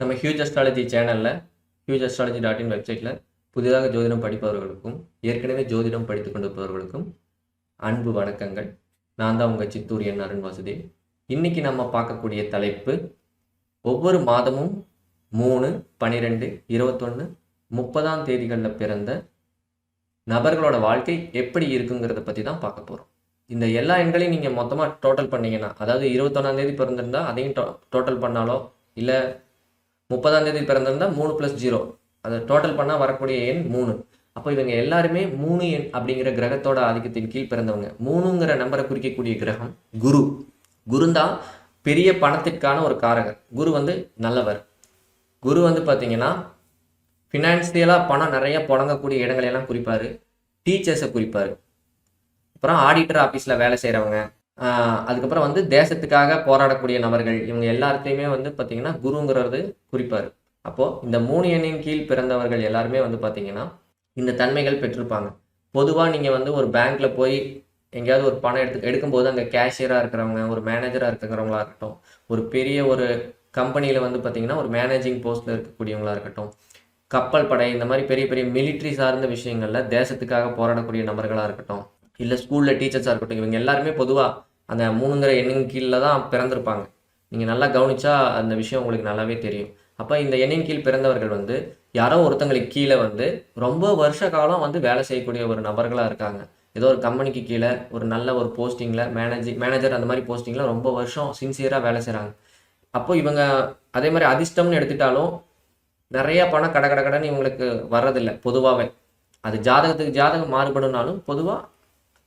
நம்ம huge astrology சேனலில் huge astrology dot in வெப்சைட்டில் புதிதாக ஜோதிடம் படிப்பவர்களுக்கும் ஏற்கனவே ஜோதிடம் படித்து கொண்டிருப்பவர்களுக்கும் அன்பு வணக்கங்கள். நான் தான் உங்கள் சித்தூர் என் அருண் வசதி இன்றைக்கி நம்ம பார்க்கக்கூடிய தலைப்பு ஒவ்வொரு மாதமும் மூணு பன்னிரெண்டு இருபத்தொன்று முப்பதாம் தேதிகளில் பிறந்த நபர்களோட வாழ்க்கை எப்படி இருக்குங்கிறத பற்றி தான் பார்க்க போகிறோம் இந்த எல்லா எண்களையும் நீங்கள் மொத்தமாக டோட்டல் பண்ணீங்கன்னா அதாவது இருபத்தொன்னாம் தேதி பிறந்திருந்தா அதையும் டோ டோட்டல் பண்ணாலோ இல்லை முப்பதாம் தேதி பிறந்திருந்தா மூணு ப்ளஸ் ஜீரோ அதை டோட்டல் பண்ணால் வரக்கூடிய எண் மூணு. அப்போ இவங்க எல்லாருமே மூணு எண் அப்படிங்கிற கிரகத்தோட ஆதிக்கத்தின் கீழ் பிறந்தவங்க. மூணுங்கிற நம்பரை குறிக்கக்கூடிய கிரகம் குரு. குரு தான் பெரிய பணத்திற்கான ஒரு காரகர். குரு வந்து நல்லவர். குரு வந்து பார்த்தீங்கன்னா ஃபினான்சியலாக பணம் நிறைய புழங்கக்கூடிய இடங்களையெல்லாம் குறிப்பார். டீச்சர்ஸை குறிப்பார். அப்புறம் ஆடிட்டர் ஆஃபீஸில் வேலை செய்கிறவங்க அதுக்கப்புறம் வந்து தேசத்துக்காக போராடக்கூடிய நபர்கள் இவங்க எல்லாத்தையுமே வந்து பார்த்திங்கன்னா குருங்கிறது குறிப்பார். அப்போது இந்த மூணு எண்ணின் கீழ் பிறந்தவர்கள் எல்லாருமே வந்து பார்த்திங்கன்னா இந்த தன்மைகள் பெற்றிருப்பாங்க. பொதுவாக நீங்கள் வந்து ஒரு பேங்க்கில் போய் எங்கேயாவது ஒரு பணம் எடுத்து எடுக்கும்போது அங்கே கேஷியராக இருக்கிறவங்க ஒரு மேனேஜராக இருக்கிறவங்களா இருக்கட்டும் ஒரு பெரிய ஒரு கம்பெனியில் வந்து பார்த்திங்கன்னா ஒரு மேனேஜிங் போஸ்ட்டில் இருக்கக்கூடியவங்களா இருக்கட்டும் கப்பல் படை இந்த மாதிரி பெரிய பெரிய மிலிட்ரி சார்ந்த விஷயங்களில் தேசத்துக்காக போராடக்கூடிய நபர்களாக இருக்கட்டும் இல்லை ஸ்கூலில் டீச்சர்ஸாக இருக்கட்டும் இவங்க எல்லாருமே பொதுவாக அந்த மூணுங்கிற எண்ணின் கீழில் தான் பிறந்திருப்பாங்க. நீங்கள் நல்லா கவனித்தா அந்த விஷயம் உங்களுக்கு நல்லாவே தெரியும். அப்போ இந்த எண்ணின் கீழ் பிறந்தவர்கள் வந்து யாரோ ஒருத்தங்களுக்கு கீழே வந்து ரொம்ப வருஷ காலம் வந்து வேலை செய்யக்கூடிய ஒரு நபர்களாக இருக்காங்க. ஏதோ ஒரு கம்பெனிக்கு கீழே ஒரு நல்ல ஒரு போஸ்டிங்கில் மேனேஜிங் மேனேஜர் அந்த மாதிரி போஸ்டிங்கில் ரொம்ப வருஷம் சின்சியராக வேலை செய்கிறாங்க அப்போ இவங்க அதே மாதிரி அதிர்ஷ்டம்னு எடுத்துட்டாலும் நிறைய பணம் கட கட கடன்னு இவங்களுக்கு வர்றதில்லை பொதுவாகவே அது ஜாதகத்துக்கு ஜாதகம் மாறுபடும்னாலும் பொதுவாக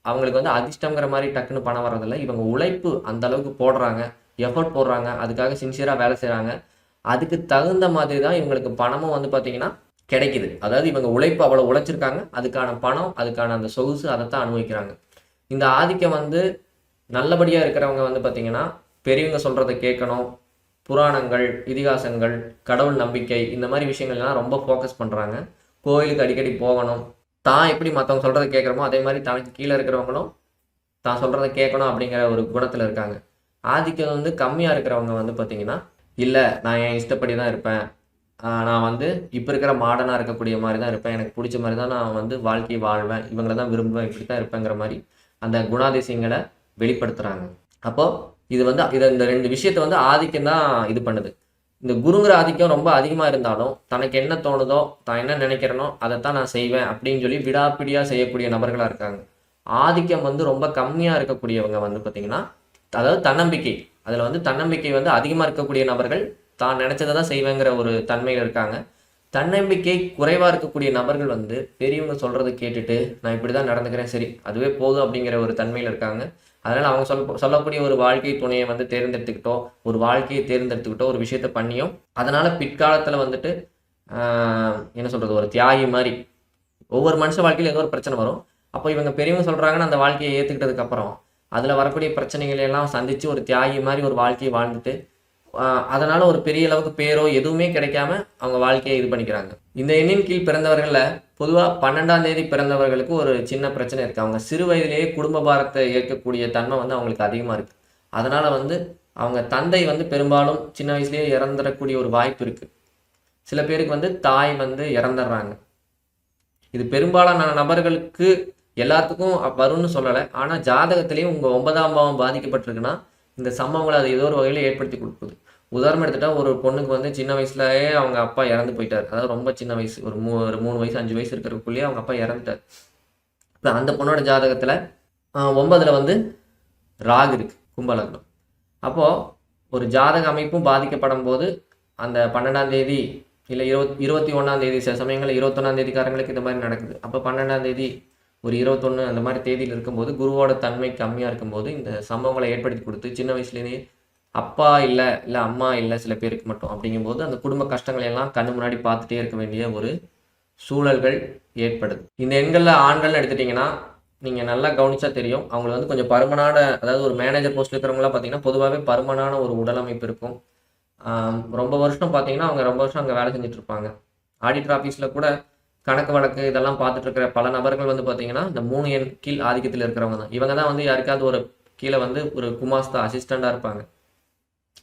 அவங்களுக்கு வந்து அதிர்ஷ்டங்கிற மாதிரி டக்குன்னு பணம் வர்றதில்ல. இவங்க உழைப்பு அந்த அளவுக்கு போடுறாங்க எஃபர்ட் போடுறாங்க அதுக்காக சின்சியராக வேலை செய்கிறாங்க அதுக்கு தகுந்த மாதிரி தான் இவங்களுக்கு பணமும் வந்து பார்த்திங்கன்னா கிடைக்குது. அதாவது இவங்க உழைப்பு அவ்வளோ உழைச்சிருக்காங்க அதுக்கான பணம் அதுக்கான அந்த சொகுசு அதைத்தான் அனுபவிக்கிறாங்க. இந்த ஆதிக்கம் வந்து நல்லபடியாக இருக்கிறவங்க வந்து பார்த்திங்கன்னா பெரியவங்க சொல்கிறத கேட்கணும் புராணங்கள் இதிகாசங்கள் கடவுள் நம்பிக்கை இந்த மாதிரி விஷயங்கள்லாம் ரொம்ப ஃபோக்கஸ் பண்ணுறாங்க கோயிலுக்கு அடிக்கடி போகணும் தான் எப்படி மற்றவங்க சொல்கிறத கேட்குறோமோ அதே மாதிரி தனக்கு கீழே இருக்கிறவங்களும் தான் சொல்கிறத கேட்கணும் அப்படிங்கிற ஒரு குணத்தில் இருக்காங்க. ஆதிக்கம் வந்து கம்மியாக இருக்கிறவங்க வந்து பார்த்திங்கன்னா இல்லை நான் என் இஷ்டப்படி தான் இருப்பேன் நான் வந்து இப்போ இருக்கிற மாடர்னாக இருக்கக்கூடிய மாதிரி தான் இருப்பேன். எனக்கு பிடிச்ச மாதிரி தான் நான் வந்து வாழ்க்கையை வாழ்வேன். இவங்கள தான் விரும்புவேன். இப்படி தான் இருப்பேங்கிற மாதிரி அந்த குணாதிசயங்களை வெளிப்படுத்துகிறாங்க அப்போது இது வந்து இதை இந்த ரெண்டு விஷயத்தை வந்து ஆதிக்கம் தான் இது பண்ணுது. இந்த குருங்கிற ஆதிக்கம் ரொம்ப அதிகமாக இருந்தாலும் தனக்கு என்ன தோணுதோ தான் என்ன நினைக்கிறனோ அதைத்தான் நான் செய்வேன் அப்படின்னு சொல்லி விடாப்பிடியாக செய்யக்கூடிய நபர்களாக இருக்காங்க. ஆதிக்கம் வந்து ரொம்ப கம்மியாக இருக்கக்கூடியவங்க வந்து பார்த்திங்கன்னா அதாவது தன்னம்பிக்கை. அதில் வந்து தன்னம்பிக்கை வந்து அதிகமாக இருக்கக்கூடிய நபர்கள் தான் நினச்சதை தான் செய்வேங்கிற ஒரு தன்மையில் இருக்காங்க. தன்னம்பிக்கை குறைவாக இருக்கக்கூடிய நபர்கள் வந்து பெரியவங்க சொல்கிறத கேட்டுட்டு நான் இப்படி தான் நடந்துக்கிறேன் சரி அதுவே போதும் அப்படிங்கிற ஒரு தன்மையில் இருக்காங்க. அதனால் அவங்க சொல்ல சொல்லக்கூடிய ஒரு வாழ்க்கை துணையை வந்து தேர்ந்தெடுத்துக்கிட்டோ ஒரு வாழ்க்கையை தேர்ந்தெடுத்துக்கிட்டோ ஒரு விஷயத்த பண்ணியும் அதனால் பிற்காலத்தில் வந்துட்டு என்ன சொல்கிறது ஒரு தியாகி மாதிரி ஒவ்வொரு மனுஷ வாழ்க்கையில் ஏதோ ஒரு பிரச்சனை வரும். அப்போ இவங்க பெரியவங்க சொல்கிறாங்கன்னு அந்த வாழ்க்கையை ஏற்றுக்கிட்டதுக்கப்புறம் அதில் வரக்கூடிய பிரச்சனைகளை எல்லாம் சந்தித்து ஒரு தியாகி மாதிரி ஒரு வாழ்க்கையை வாழ்ந்துட்டு அதனால் ஒரு பெரிய அளவுக்கு பேரோ எதுவுமே கிடைக்காம அவங்க வாழ்க்கையை இது பண்ணிக்கிறாங்க. இந்த எண்ணின் கீழ் பிறந்தவர்களில் பொதுவாக பன்னெண்டாம் தேதி பிறந்தவர்களுக்கு ஒரு சின்ன பிரச்சனை இருக்குது அவங்க சிறு வயதிலேயே குடும்ப பாரத்தை ஏற்கக்கூடிய தன்மை வந்து அவங்களுக்கு அதிகமாக இருக்குது அதனால் வந்து அவங்க தந்தை வந்து பெரும்பாலும் சின்ன வயசுலேயே இறந்துடக்கூடிய ஒரு வாய்ப்பு இருக்குது சில பேருக்கு வந்து தாய் வந்து இறந்துடுறாங்க. இது பெரும்பாலான நபர்களுக்கு எல்லாத்துக்கும் வரும்னு சொல்லலை. ஆனால் ஜாதகத்திலையும் உங்கள் ஒன்பதாம் பாவம் பாதிக்கப்பட்டிருக்குன்னா இந்த சம்பவங்களை அது ஏதோ ஒரு வகையில் ஏற்படுத்தி கொடுக்குது. உதாரணம் எடுத்துட்டா ஒரு பொண்ணுக்கு வந்து சின்ன வயசுலயே அவங்க அப்பா இறந்து போயிட்டார். அதாவது ரொம்ப சின்ன வயசு ஒரு மூ ஒரு மூணு வயசு அஞ்சு வயசு இருக்கிறதுக்குள்ளேயே அவங்க அப்பா இறந்துட்டார். இப்போ அந்த பொண்ணோட ஜாதகத்தில் ஒன்பதில் வந்து ராகு இருக்கு கும்பலக்னம் அப்போது ஒரு ஜாதக அமைப்பும் பாதிக்கப்படும் போது அந்த பன்னெண்டாம் தேதி இல்லை இருபத் இருபத்தி ஒன்றாம் தேதி சில சமயங்களில் இருபத்தொன்னாம் தேதிக்காரங்களுக்கு இந்த மாதிரி நடக்குது. அப்போ பன்னெண்டாம் தேதி ஒரு இருபத்தொன்று அந்த மாதிரி தேதியில் இருக்கும்போது குருவோட தன்மை கம்மியாக இருக்கும்போது இந்த சம்பவங்களை ஏற்படுத்தி கொடுத்து சின்ன வயசுலேயே அப்பா இல்லை இல்லை அம்மா இல்லை சில பேருக்கு மட்டும் அப்படிங்கும்போது அந்த குடும்ப கஷ்டங்களை எல்லாம் கண்ணு முன்னாடி பார்த்துட்டே இருக்க வேண்டிய ஒரு சூழல்கள் ஏற்படுது. இந்த எண்களில் ஆண்கள்னு எடுத்துட்டிங்கன்னா நீங்கள் நல்லா கவனிச்சா தெரியும். அவங்களுக்கு வந்து கொஞ்சம் பருமனான அதாவது ஒரு மேனேஜர் போஸ்ட் இருக்கிறவங்களாம் பார்த்தீங்கன்னா பொதுவாகவே பருமனான ஒரு உடலமைப்பு இருக்கும். ரொம்ப வருஷம் பார்த்தீங்கன்னா அவங்க ரொம்ப வருஷம் அங்கே வேலை செஞ்சுட்டு இருப்பாங்க. ஆடிட்டர் ஆஃபீஸில் கூட கணக்கு வழக்கு இதெல்லாம் பார்த்துட்டு இருக்கிற பல நபர்கள் வந்து பார்த்தீங்கன்னா இந்த மூணு எண் கீழ் ஆதிக்கத்தில் இருக்கிறவங்க தான். இவங்க தான் வந்து யாருக்காவது ஒரு கீழே வந்து ஒரு குமாஸ்தா அசிஸ்டண்டாக இருப்பாங்க.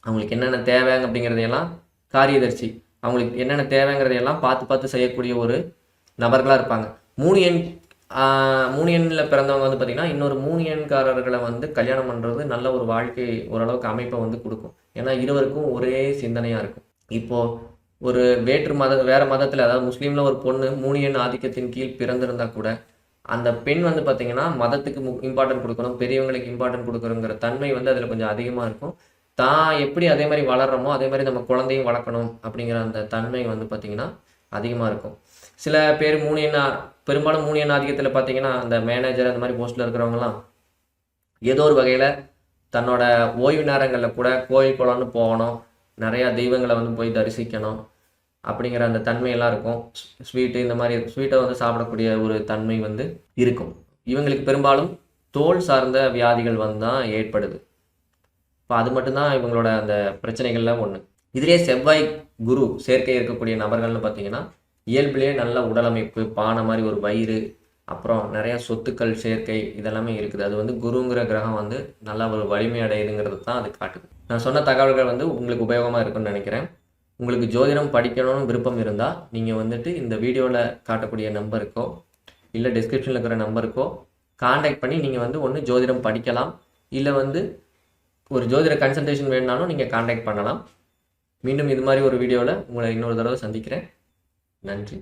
அவங்களுக்கு என்னென்ன தேவைங்க அப்படிங்கிறதையெல்லாம் காரியதர்சி அவங்களுக்கு என்னென்ன தேவைங்கிறதையெல்லாம் பார்த்து பார்த்து செய்யக்கூடிய ஒரு நபர்களாக இருப்பாங்க. மூணு எண் மூணு எண்ணில் பிறந்தவங்க வந்து பார்த்திங்கன்னா இன்னொரு மூணு எண்காரர்களை வந்து கல்யாணம் பண்ணுறது நல்ல ஒரு வாழ்க்கை ஓரளவுக்கு அமைப்பை வந்து கொடுக்கும். ஏன்னா இருவருக்கும் ஒரே சிந்தனையாக இருக்கும். இப்போது ஒரு வேற்று மத வேறு மதத்தில் அதாவது முஸ்லீமில் ஒரு பொண்ணு மூணியன் ஆதிக்கத்தின் கீழ் பிறந்திருந்தா கூட அந்த பெண் வந்து பார்த்திங்கன்னா மதத்துக்கு இம்பார்ட்டன்ட் கொடுக்கணும் பெரியவங்களுக்கு இம்பார்ட்டன்ட் கொடுக்குறங்கிற தன்மை வந்து அதில் கொஞ்சம் அதிகமாக இருக்கும். தான் எப்படி அதே மாதிரி வளர்றோமோ அதே மாதிரி நம்ம குழந்தையும் வளர்க்கணும் அப்படிங்கிற அந்த தன்மை வந்து பார்த்திங்கன்னா அதிகமாக இருக்கும். சில பேர் மூணு எண்ணா பெரும்பாலும் மூணு ஆதிக்கத்தில் பார்த்தீங்கன்னா அந்த மேனேஜர் அந்த மாதிரி போஸ்ட்டில் இருக்கிறவங்கலாம் ஏதோ ஒரு வகையில் தன்னோட ஓய்வு நேரங்களில் கூட கோயில் குளம்னு போகணும் நிறையா தெய்வங்களை வந்து போய் தரிசிக்கணும் அப்படிங்கிற அந்த தன்மையெல்லாம் இருக்கும். ஸ்வீட்டு இந்த மாதிரி ஸ்வீட்டை வந்து சாப்பிடக்கூடிய ஒரு தன்மை வந்து இருக்கும். இவங்களுக்கு பெரும்பாலும் தோல் சார்ந்த வியாதிகள் வந்து தான் ஏற்படுது. இப்போ அது மட்டும்தான் இவங்களோட அந்த பிரச்சனைகளில் ஒன்று இதிலே செவ்வாய் குரு சேர்க்கை இருக்கக்கூடிய நபர்கள்னு பார்த்தீங்கன்னா இயல்பிலே நல்ல உடலமைப்பு பானை மாதிரி ஒரு வயிறு அப்புறம் நிறைய சொத்துக்கள் சேர்க்கை இதெல்லாமே இருக்குது. அது வந்து குருங்கிற கிரகம் வந்து நல்லா ஒரு வலிமை அடையுதுங்கிறது தான் அது காட்டுது. நான் சொன்ன தகவல்கள் வந்து உங்களுக்கு உபயோகமாக இருக்கும்னு நினைக்கிறேன். உங்களுக்கு ஜோதிடம் படிக்கணும்னு விருப்பம் இருந்தால் நீங்கள் வந்துட்டு இந்த வீடியோவில் காட்டக்கூடிய நம்பருக்கோ இல்லை டிஸ்கிரிப்ஷனில் இருக்கிற நம்பருக்கோ காண்டாக்ட் பண்ணி நீங்கள் வந்து ஒன்று ஜோதிடம் படிக்கலாம். இல்லை வந்து ஒரு ஜோதிட கன்சல்டேஷன் வேணுனாலும் நீங்கள் காண்டாக்ட் பண்ணலாம். மீண்டும் இது மாதிரி ஒரு வீடியோவில் உங்களை இன்னொரு தடவை சந்திக்கிறேன். நன்றி.